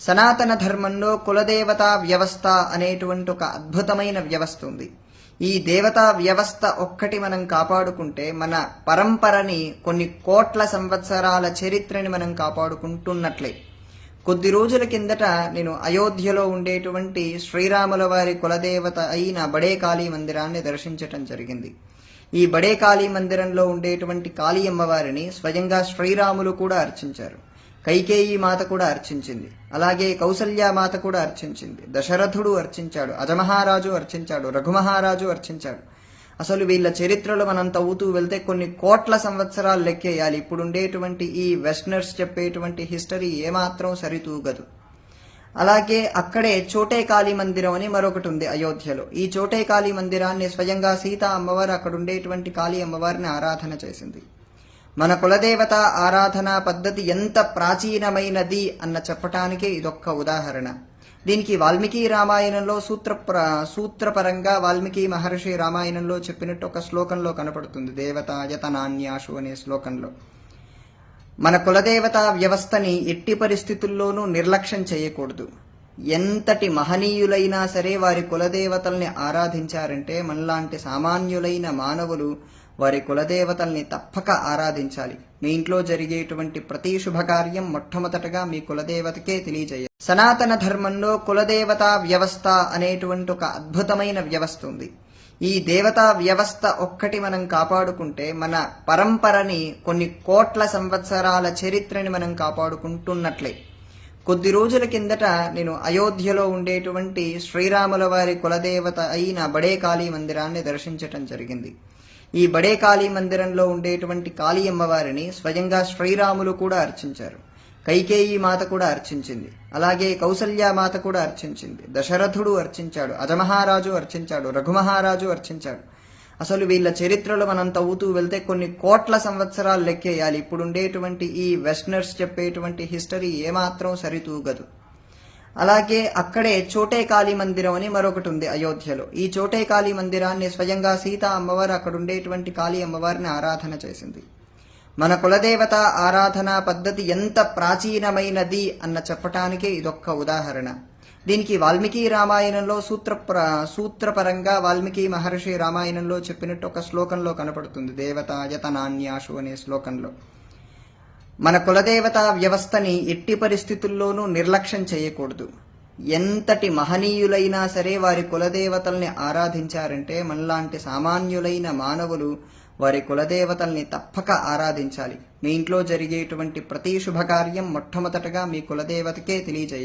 సనాతన ధర్మంలో కులదేవతా వ్యవస్థ అనేటువంటి ఒక అద్భుతమైన వ్యవస్థ ఉంది ఈ దేవతా వ్యవస్థ ఒక్కటి మనం కాపాడుకుంటే మన పరంపరని కొన్ని కోట్ల సంవత్సరాల చరిత్రని మనం కాపాడుకుంటున్నట్లే. కొద్ది రోజుల కిందట నేను అయోధ్యలో ఉండేటువంటి శ్రీరాముల వారి కులదేవత అయిన బడే కాళీ మందిరాన్ని దర్శించటం జరిగింది. ఈ బడే కాళీ మందిరంలో ఉండేటువంటి కాళీ అమ్మవారిని స్వయంగా శ్రీరాములు కూడా అర్చించారు. కైకేయి మాత కూడా అర్చించింది. అలాగే కౌసల్య మాత కూడా అర్చించింది. దశరథుడు అర్చించాడు అజమహారాజు అర్చించాడు రఘుమహారాజు అర్చించాడు. అసలు వీళ్ళ చరిత్రలు మనం తవ్వుతూ వెళ్తే కొన్ని కోట్ల సంవత్సరాలు లెక్కేయాలి. ఇప్పుడు ఉండేటువంటి ఈ వెస్టర్నర్స్ చెప్పేటువంటి హిస్టరీ ఏమాత్రం సరితూగదు. అలాగే అక్కడే చోటే కాళీ మందిరం అని మరొకటి ఉంది అయోధ్యలో. ఈ చోటే కాళీ మందిరాన్ని స్వయంగా సీతా అమ్మవారు అక్కడ ఉండేటువంటి కాళీ అమ్మవారిని ఆరాధన చేసింది. మన కులదేవత ఆరాధన పద్ధతి ఎంత ప్రాచీనమైనది అన్న చెప్పటానికే ఇదొక్క ఉదాహరణ. దీనికి వాల్మీకి రామాయణంలో సూత్ర సూత్రపరంగా వాల్మీకి మహర్షి రామాయణంలో చెప్పినట్టు ఒక శ్లోకంలో కనపడుతుంది. దేవత యతనాన్యాషు అనే శ్లోకంలో. మన కులదేవత వ్యవస్థని ఎట్టి పరిస్థితుల్లోనూ నిర్లక్ష్యం చేయకూడదు. ఎంతటి మహనీయులైనా సరే వారి కులదేవతల్ని ఆరాధించారంటే మనలాంటి సామాన్యులైన మానవులు వారి కులదేవతల్ని తప్పక ఆరాధించాలి. మీ ఇంట్లో జరిగేటువంటి ప్రతి శుభకార్యం మొట్టమొదటగా మీ కులదేవతకే తెలియజేయాలి. సనాతన ధర్మంలో కులదేవతా వ్యవస్థ అనేటువంటి ఒక అద్భుతమైన వ్యవస్థ ఉంది. ఈ దేవతా వ్యవస్థ ఒక్కటి మనం కాపాడుకుంటే మన పరంపరని కొన్ని కోట్ల సంవత్సరాల చరిత్రని మనం కాపాడుకుంటున్నట్లే. కొద్ది రోజుల కిందట నేను అయోధ్యలో ఉండేటువంటి శ్రీరాముల వారి కులదేవత అయిన బడే కాళీ మందిరాన్ని దర్శించటం జరిగింది. ఈ బడే కాళీ మందిరంలో ఉండేటువంటి కాళీ అమ్మవారిని స్వయంగా శ్రీరాములు కూడా అర్చించారు. కైకేయి మాత కూడా అర్చించింది. అలాగే కౌసల్య మాత కూడా అర్చించింది. దశరథుడు అర్చించాడు. అజమహారాజు అర్చించాడు. రఘుమహారాజు అర్చించాడు. అసలు వీళ్ళ చరిత్రలు మనం తవ్వుతూ వెళ్తే కొన్ని కోట్ల సంవత్సరాలు లెక్కేయాలి. ఇప్పుడు ఉండేటువంటి ఈ వెస్టర్నర్స్ చెప్పేటువంటి హిస్టరీ ఏమాత్రం సరితూగదు. అలాగే అక్కడే చోటే కాళీ మందిరం అని మరొకటి ఉంది అయోధ్యలో. ఈ చోటే కాళీ మందిరాన్ని స్వయంగా సీత అమ్మవారు అక్కడ ఉండేటువంటి కాళీ అమ్మవారిని ఆరాధన చేసింది. మన కులదేవత ఆరాధన పద్ధతి ఎంత ప్రాచీనమైనది అన్న చెప్పటానికి ఇదొక్క ఉదాహరణ. దీనికి వాల్మీకి రామాయణంలో సూత్ర సూత్రపరంగా వాల్మీకి మహర్షి రామాయణంలో చెప్పినట్టు ఒక శ్లోకంలో కనపడుతుంది. దేవత యతనాన్యాషు అనే శ్లోకంలో. మన కులదేవత వ్యవస్థని ఎట్టి పరిస్థితుల్లోనూ నిర్లక్ష్యం చేయకూడదు. ఎంతటి మహనీయులైనా సరే వారి కులదేవతల్ని ఆరాధించారంటే మనలాంటి సామాన్యులైన మానవులు వారి కులదేవతల్ని తప్పక ఆరాధించాలి. మీ ఇంట్లో జరిగేటువంటి ప్రతి శుభకార్యం మొట్టమొదటగా మీ కులదేవతకే తెలియజేయాలి